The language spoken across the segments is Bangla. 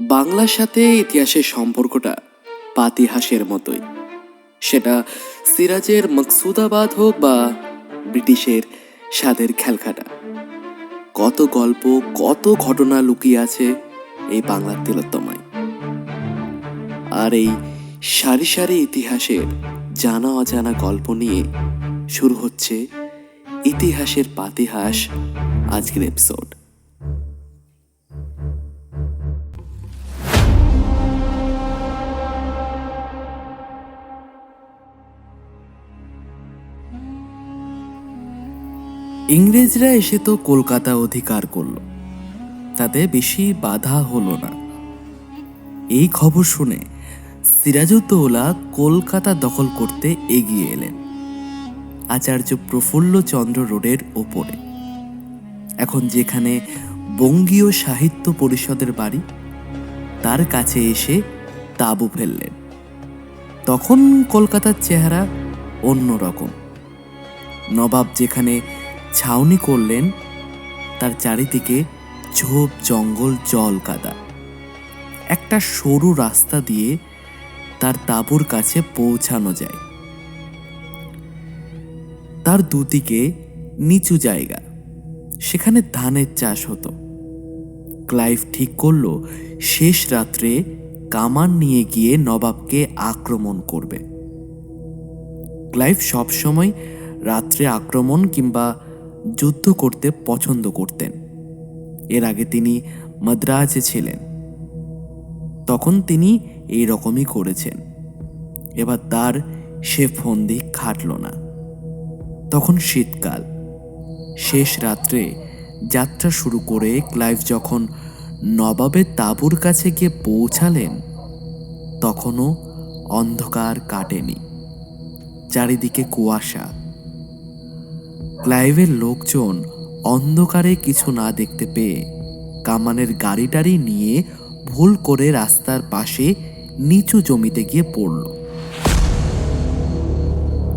বাংলার সাথে ইতিহাসের সম্পর্কটা পাতিহাসের মতোই। সেটা সিরাজের মকসুদাবাদ হোক বা ব্রিটিশের স্বাদের খেলখাটা। কত গল্প, কত ঘটনা লুকিয়ে আছে এই বাংলার তিলোত্তমায়। আর এই সারি সারি ইতিহাসের জানা অজানা গল্প নিয়ে শুরু হচ্ছে ইতিহাসের পাতিহাস আজকের এপিসোড ইংরেজরা এসে তো কলকাতা অধিকার করল। তাতে বেশি বাধা হলো না। এই খবর শুনে সিরাজউদ্দৌলা কলকাতা দখল করতে এগিয়ে এলেন। আচার্য প্রফুল্ল চন্দ্র রোডের ওপরে। এখন যেখানে বঙ্গীয় সাহিত্য পরিষদের বাড়ি, তার কাছে এসে তাঁবু ফেললেন। তখন কলকাতার চেহারা অন্যরকম। নবাব যেখানে ছাউনি করলেন তার চারিদিকে ঝোপ, জঙ্গল, জল কাদা একটা সরু রাস্তা দিয়ে তার তাঁবুর কাছে পৌঁছানো যায়। তার দুদিকে নিচু জায়গা। সেখানে ধানের চাষ হতো। ক্লাইভ ঠিক করল, শেষ রাত্রে কামান নিয়ে গিয়ে নবাবকে আক্রমণ করবে। ক্লাইভ সবসময় রাত্রে আক্রমণ কিংবা যুদ্ধ করতে পছন্দ করতেন। এর আগে তিনি মাদ্রাজে ছিলেন। তখন তিনি এই রকমই করেছেন। এবার তার সে ফন্দি খাটল না। তখন শীতকাল। শেষ রাত্রে যাত্রা শুরু করে ক্লাইভ যখন নবাবের তাঁবুর কাছে গিয়ে পৌঁছালেন, তখনও অন্ধকার কাটেনি। চারিদিকে কুয়াশা। ক্লাইভের লোকজন অন্ধকারে কিছু না দেখতে পেয়ে কামানের গাড়ি টাড়ি নিয়ে ভুল করে রাস্তার পাশে নিচু জমিতে গিয়ে পড়ল।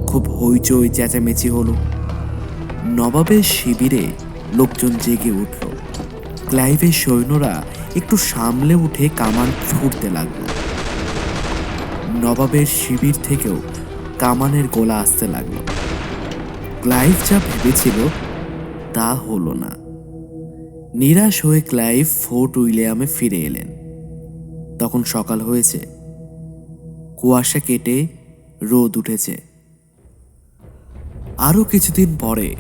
খুব হইচই চেঁচামেচি হলো। নবাবের শিবিরে লোকজন জেগে উঠল। ক্লাইভের সৈন্যরা একটু সামলে উঠে কামান ছুটতে লাগল। নবাবের শিবির থেকেও কামানের গোলা আসতে লাগল। ক্লাইভ যা ভেবেছিল তা হলো না। নিরাশ হয়ে ক্লাইভ ফোর্ট উইলিয়ামে ফিরে এলেন। তখন সকাল হয়েছে। কুয়াশা কেটে রোদ উঠেছে। আরও কিছুদিন পরে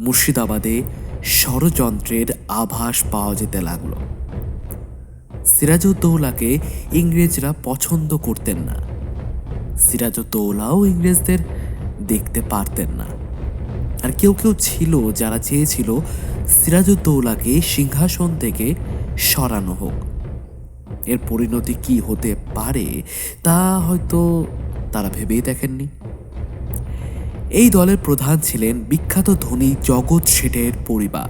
মুর্শিদাবাদে ষড়যন্ত্রের আভাস পাওয়া যেতে লাগল। সিরাজউদ্দৌলাকে ইংরেজরা পছন্দ করতেন না। সিরাজউদ্দৌলাও ইংরেজদের দেখতে পারতেন না। আর কেউ কেউ ছিল, যারা চেয়েছিল সিরাজউদ্দৌলাকে সিংহাসন থেকে সরানো হোক। এর পরিণতি কি হতে পারে, তা হয়তো তারা ভেবেই দেখেননি। এই দলের প্রধান ছিলেন বিখ্যাত ধনী জগৎ শেঠের পরিবার।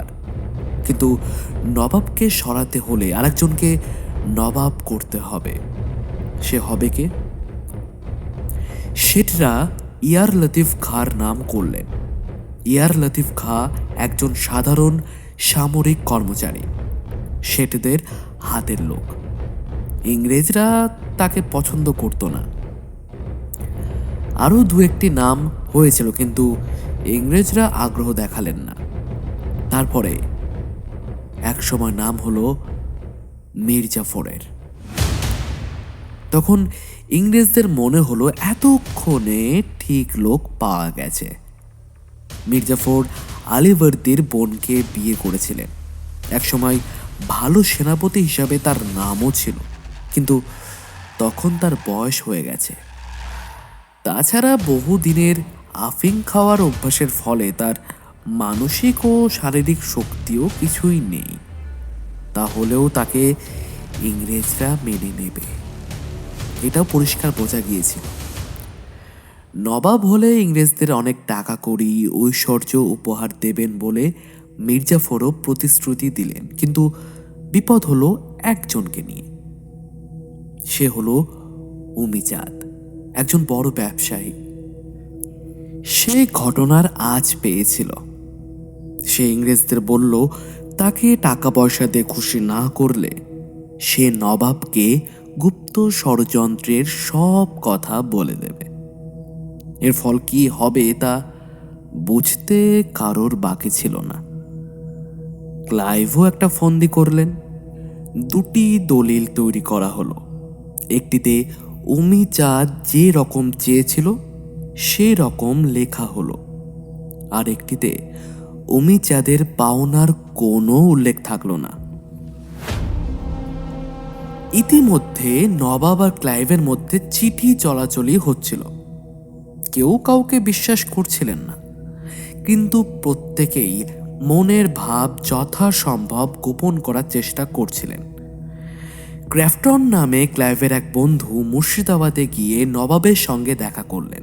কিন্তু নবাবকে সরাতে হলে আরেকজনকে নবাব করতে হবে। সে হবে কে? শেঠরা ইয়ার লতিফ খাঁর নাম করলেন। ইয়ার লতিফ খাঁ একজন সাধারণ সামরিক কর্মচারী শেঠদের হাতের লোক। ইংরেজরা তাকে পছন্দ করতো না। আরও দু একটি নাম হয়েছিল, কিন্তু ইংরেজরা আগ্রহ দেখালেন না। তারপরে এক সময় নাম হলো মির্জাফরের তখন ইংরেজদের মনে হলো, এতক্ষণে ঠিক লোক পাওয়া গেছে। মির্জাফর আলিবর্দির বোনকে বিয়ে করেছিলেন। একসময় ভালো সেনাপতি হিসাবে তার নামও ছিল, কিন্তু তখন তার বয়স হয়ে গেছে। তাছাড়া বহুদিনের আফিং খাওয়ার অভ্যাসের ফলে তার মানসিক ও শারীরিক শক্তিও কিছুই নেই। তাহলেও তাকে ইংরেজরা মেনে নেবে। এটাও পরিষ্কার বোঝা গিয়েছিল। নবাব হলে ইংরেজদের অনেক টাকা করি, ঐশ্বর্য উপহার দেবেন বলে মির্জাফরও প্রতিশ্রুতি দিলেন। কিন্তু বিপদ হলো একজনকে নিয়ে। সে হলো উমিচাঁদ একজন বড় ব্যবসায়ী। সে ঘটনার আজ পেয়েছিল। সে ইংরেজদের বলল, তাকে টাকা পয়সা দিয়ে খুশি না করলে সে নবাবকে গুপ্ত ষড়যন্ত্রের সব কথা বলে দেবে। এর ফল কি হবে তা বুঝতে কারোর বাকি ছিল না। ক্লাইভও একটা ফন্দি করলেন। দুটি দলিল তৈরি করা হলো। একটিতে উমি চাঁদ যে রকম চেয়েছিল সেই রকম লেখা হলো। আর একটিতে উমি চাঁদের পাওনার কোনো উল্লেখ থাকল না। ইতিমধ্যে নবাব আর ক্লাইভের মধ্যে চিঠি চলাচলই হচ্ছিল। কেউ কাউকে বিশ্বাস করছিলেন না। কিন্তু প্রত্যেকেই মনের ভাব যথাসম্ভব গোপন করার চেষ্টা করছিলেন। ক্র্যাফটন নামে ক্লাইভের এক বন্ধু মুর্শিদাবাদে গিয়ে নবাবের সঙ্গে দেখা করলেন।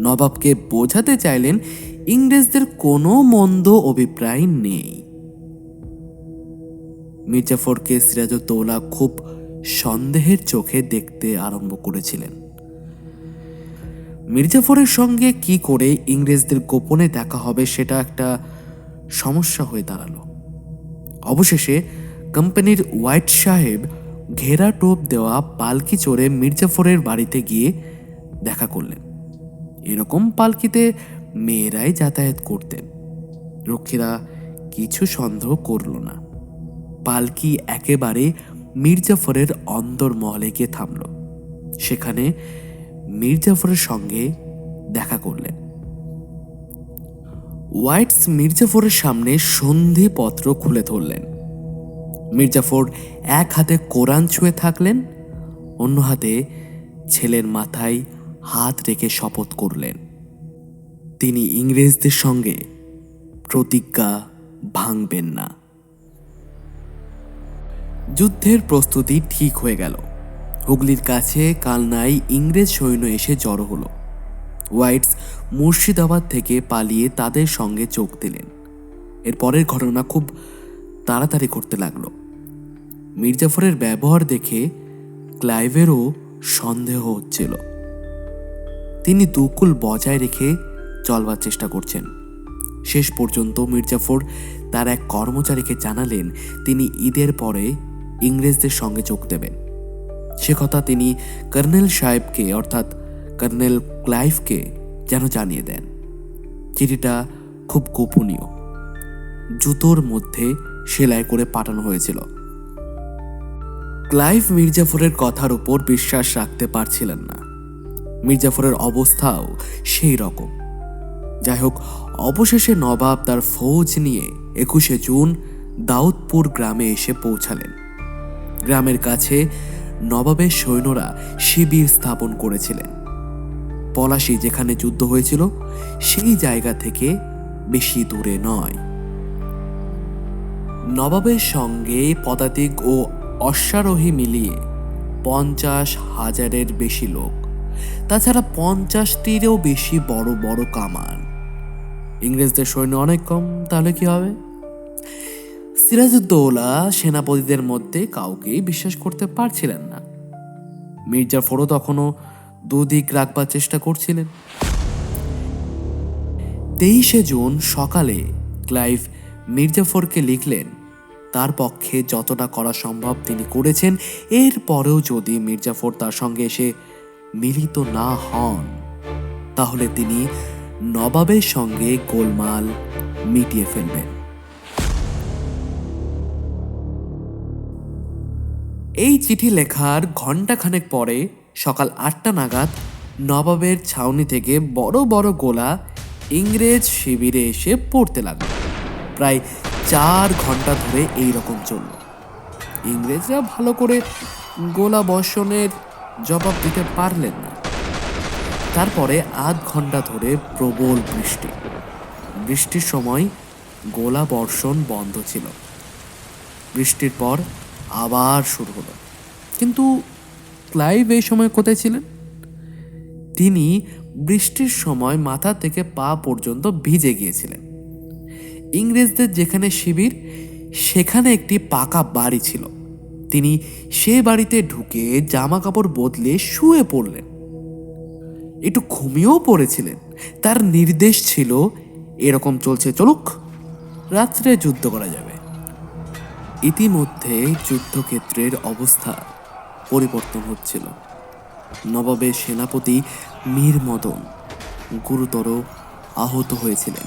নবাবকে বোঝাতে চাইলেন ইংরেজদের কোনো মন্দ অভিপ্রায় নেই। মির্জাফরকে সিরাজউদ্দৌলা খুব সন্দেহের চোখে দেখতে আরম্ভ করেছিলেন। মির্জাফরের সঙ্গে কি করে ইংরেজদের গোপনে দেখা হবে সেটা একটা সমস্যা হয়ে দাঁড়াল। অবশেষে কোম্পানির হোয়াইট সাহেব ঘেরা টোপ দেওয়া পালকি চড়ে মির্জাফরের বাড়িতে গিয়ে দেখা করলেন। এরকম পালকিতে মেয়েরাই যাতায়াত করতেন। রক্ষীরা কিছু সন্দেহ করল না। পালকি একেবারে মির্জাফরের অন্দরমহলে গিয়ে থামল। সেখানে মির্জাফরের সঙ্গে দেখা করলেন। হোয়াইটস মির্জাফরের সামনে সন্ধিপত্র খুলে ধরলেন। মির্জাফর এক হাতে কোরআন ছুঁয়ে থাকলেন, অন্য হাতে ছেলের মাথায় হাত রেখে শপথ করলেন। তিনি ইংরেজদের সঙ্গে প্রতিজ্ঞা ভাঙবেন না। যুদ্ধের প্রস্তুতি ঠিক হয়ে গেল। হুগলির কাছে কালনায় ইংরেজ সৈন্য এসে জড়ো হলো। হোয়াইটস মুর্শিদাবাদ থেকে পালিয়ে তাদের সঙ্গে যোগ দিলেন। এর পরের ঘটনা খুব তাড়াতাড়ি করতে লাগল। মির্জাফরের ব্যবহার দেখে ক্লাইভেরও সন্দেহ হচ্ছিল। তিনি দুকুল বজায় রেখে চলবার চেষ্টা করছেন। শেষ পর্যন্ত মির্জাফর তার এক কর্মচারীকে জানালেন, তিনি ঈদের পরে ইংরেজদের সঙ্গে যোগ দেবেন। সে কথা তিনি কর্নেল সাহেবকে, অর্থাৎ কর্নেল ক্লাইভকে যেন জানিয়ে দেন। চিঠিটা খুব গোপনীয়। জুতোর মধ্যে সেলাই করে পাঠানো হয়েছিল। ক্লাইভ মির্জাফরের কথার উপর বিশ্বাস রাখতে পারছিলেন না। মির্জাফরের অবস্থাও সেই রকম। যাই হোক, অবশেষে নবাব তার ফৌজ নিয়ে একুশে জুন দাউদপুর গ্রামে এসে পৌঁছালেন। গ্রামের কাছে নবাবের সৈন্যরা শিবির স্থাপন করেছিলেন। পলাশি যেখানে যুদ্ধ হয়েছিল, সেই জায়গা থেকে বেশি দূরে নয়। নবাবের সঙ্গে পদাতিক ও অশ্বারোহী মিলিয়ে পঞ্চাশ হাজারের বেশি লোক, তাছাড়া পঞ্চাশটিরও বেশি বড় বড় কামান। ইংরেজদের সৈন্য অনেক কম, তাহলে কি হবে? সিরাজউদ্দৌলা সেনাপতিদের মধ্যে কাউকেই বিশ্বাস করতে পারছিলেন না। মির্জাফরও তখনও দুদিক রাখবার চেষ্টা করছিলেন। তেইশে জুন সকালে ক্লাইভ মির্জাফরকে লিখলেন, তার পক্ষে যতটা করা সম্ভব তিনি করেছেন এর পরেও যদি মির্জাফর তার সঙ্গে এসে মিলিত না হন, তাহলে তিনি নবাবের সঙ্গে গোলমাল মিটিয়ে ফেলবেন। এই চিঠি লেখার ঘণ্টাখানেক পরে সকাল আটটা নাগাদ নবাবের ছাউনি থেকে বড় বড় গোলা ইংরেজ শিবিরে এসে পড়তে লাগল। প্রায় চার ঘণ্টা ধরে এই রকম চলল। ইংরেজরা ভালো করে গোলা বর্ষণের জবাব দিতে পারলেন না। তারপরে আধ ঘণ্টা ধরে প্রবল বৃষ্টি। বৃষ্টির সময় গোলা বর্ষণ বন্ধ ছিল। বৃষ্টির পর আবার শুরু হলো। কিন্তু ক্লাইভ এই সময় কোথায় ছিলেন? তিনি বৃষ্টির সময় মাথা থেকে পা পর্যন্ত ভিজে গিয়েছিলেন। ইংরেজদের যেখানে শিবির, সেখানে একটি পাকা বাড়ি ছিল। তিনি সে বাড়িতে ঢুকে জামা কাপড় বদলে শুয়ে পড়লেন। একটু ঘুমিয়েও পড়েছিলেন। তার নির্দেশ ছিল, এরকম চলছে, চলুক। রাত্রে যুদ্ধ করা যাবে। ইতিমধ্যে যুদ্ধক্ষেত্রের অবস্থা পরিবর্তন হচ্ছিল। নবাবের সেনাপতি মীর মদন গুরুতর আহত হয়েছিলেন।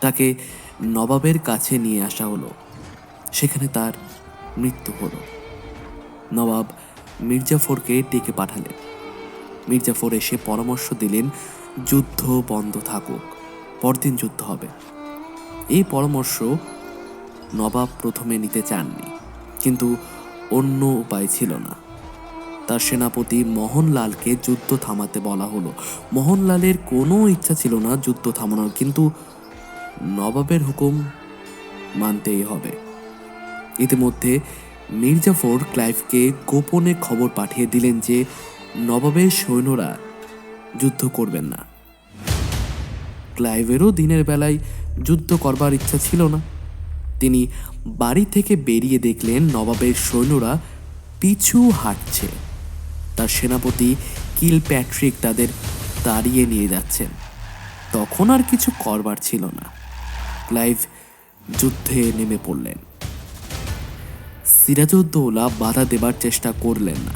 তাকে নবাবের কাছে নিয়ে আসা হলো। সেখানে তার মৃত্যু হলো। নবাব মির্জাফরকে ডেকে পাঠালেন। মির্জাফর এসে পরামর্শ দিলেন, যুদ্ধ বন্ধ থাকুক, পরদিন যুদ্ধ হবে। এই পরামর্শ নবাব প্রথমে নিতে চাননি, কিন্তু অন্য উপায় ছিল না। তার সেনাপতি মোহনলালকে যুদ্ধ থামাতে বলা হলো। মোহনলালের কোনো ইচ্ছা ছিল না যুদ্ধ থামানোর, কিন্তু নবাবের হুকুম মানতেই হবে। ইতিমধ্যে মির্জাফর ক্লাইভকে গোপনে খবর পাঠিয়ে দিলেন যে নবাবের সৈন্যরা যুদ্ধ করবেন না। ক্লাইভেরও দিনের বেলায় যুদ্ধ করবার ইচ্ছা ছিল না। তিনি বাড়ি থেকে বেরিয়ে দেখলেন নবাবের সৈন্যরা পিছু হাঁটছে। তার সেনাপতি কিল প্যাট্রিক তাদের তাড়িয়ে নিয়ে যাচ্ছেন। তখন আর কিছু করবার ছিল না। ক্লাইভ যুদ্ধে নেমে পড়লেন। সিরাজউদ্দৌলা বাধা দেবার চেষ্টা করলেন না।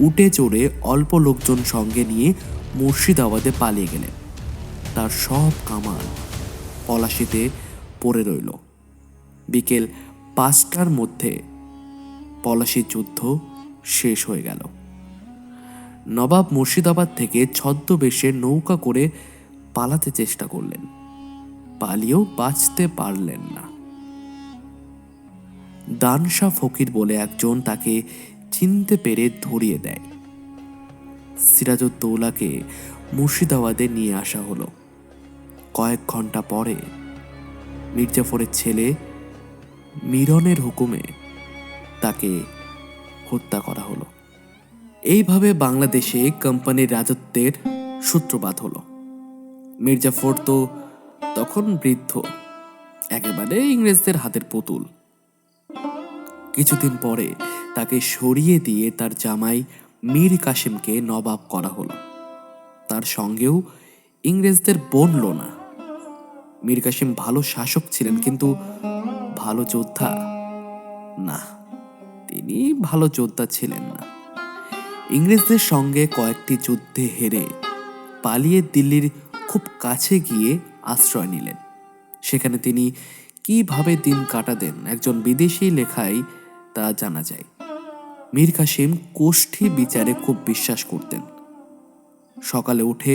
উঠে চড়ে অল্প লোকজন সঙ্গে নিয়ে মুর্শিদাবাদে পালিয়ে গেলেন। তার সব কামান পলাশিতে পড়ে রইল। বিকেল পাঁচটার মধ্যে পলাশির যুদ্ধ শেষ হয়ে গেল। নবাব মুর্শিদাবাদ থেকে ছদ্মবেশে নৌকা করে পালাতে চেষ্টা করলেন। পালিয়েও বাঁচতে পারলেন না। দানশা ফকির বলে একজন তাকে চিনতে পেরে ধরিয়ে দেয়। সিরাজউদ্দৌলাকে মুর্শিদাবাদে নিয়ে আসা হলো। কয়েক ঘণ্টা পরে মির্জাফরের ছেলে মিরনের হুকুমে তাকে হত্যা করা হলো। এইভাবে বাংলাদেশে কোম্পানির রাজত্বের সূত্রপাত হলো। মির্জাফর তো তখন বৃদ্ধ, একেবারে ইংরেজদের হাতের পুতুল। কিছুদিন পরে তাকে সরিয়ে দিয়ে তার জামাই মীর কাসিমকে নবাব করা হলো। তার সঙ্গেও ইংরেজদের বনল না। মীর কাসিম ভালো শাসক ছিলেন, কিন্তু ভালো যোদ্ধা? না, তিনি ভালো যোদ্ধা ছিলেন না। ইংরেজদের সঙ্গে কয়েকটি যুদ্ধে হেরে পালিয়ে দিল্লির খুব কাছে গিয়ে আশ্রয় নিলেন। সেখানে তিনি কীভাবে দিন কাটাতেন একজন বিদেশি লেখায় তা জানা যায়। মীর কাসিম কোষ্ঠী বিচারে খুব বিশ্বাস করতেন। সকালে উঠে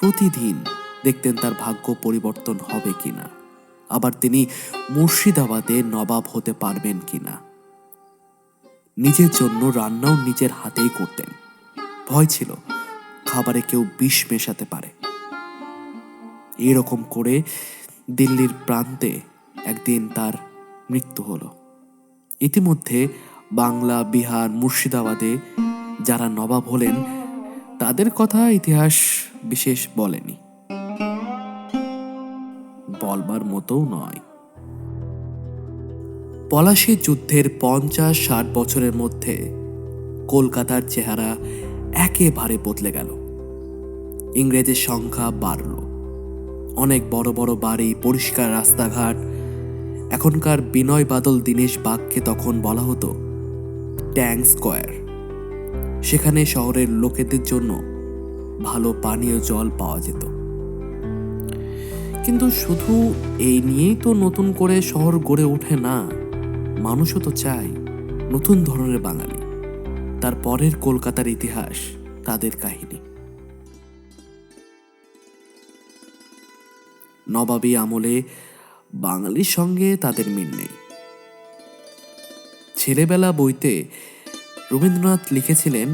প্রতিদিন দেখতেন তার ভাগ্য পরিবর্তন হবে কিনা। আবার তিনি মুর্শিদাবাদে নবাব হতে পারবেন কিনা। নিজের জন্য রান্নাও নিজের হাতেই করতেন। ভয় ছিল, খাবারে কেউ বিষ মেশাতে পারে। এরকম করে দিল্লির প্রান্তে একদিন তার মৃত্যু হলো। ইতিমধ্যে বাংলা, বিহার, মুর্শিদাবাদে যারা নবাব হলেন, তাদের কথা ইতিহাস বিশেষ বলেনি। বলবার মতোও নয়। পলাশী যুদ্ধের পঞ্চাশ ষাট বছরের মধ্যে কলকাতার চেহারা একেবারে বদলে গেল। ইংরেজের সংখ্যা বাড়ল। অনেক বড় বড় বাড়ি, পরিষ্কার রাস্তাঘাট, এখনকার বিনয় বাদল দীনেশ বাগকে তখন বলা হতো ট্যাঙ্ক স্কোয়ার। সেখানে শহরের লোকেদের জন্য ভালো পানীয় জল পাওয়া যেত। কিন্তু শুধু এই নিয়েই তো নতুন করে শহর গড়ে ওঠে না, মানুষও তো চায় নতুন ধরনের বাঙালি। তার পরের কলকাতার ইতিহাস, তাদের কাহিনী। নবাবী আমলে বাঙালির সঙ্গে তাদের মিল নেই। ছেলেবেলা বইতে রবীন্দ্রনাথ লিখেছিলেন,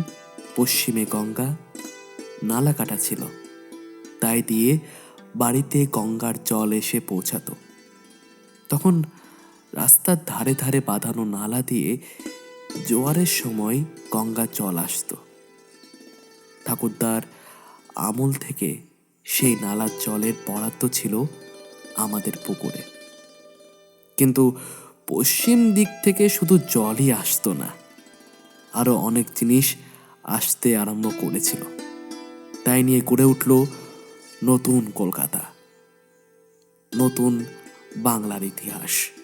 পশ্চিমে গঙ্গা, নালা কাটা ছিল। তাই দিয়ে বাড়িতে গঙ্গার জল এসে পৌঁছাতো। তখন রাস্তার ধারে ধারে বাঁধানো নালা দিয়ে জোয়ারের সময় গঙ্গার জল আসতো। ঠাকুরদার আমল থেকে সেই নালার জলের বরাদ্দ ছিল আমাদের পুকুরে। কিন্তু পশ্চিম দিক থেকে শুধু জলই আসতো না আরও অনেক জিনিস আসতে আরম্ভ করেছিল। তাই নিয়ে গড়ে উঠল নতুন কলকাতা নতুন বাংলার ইতিহাস।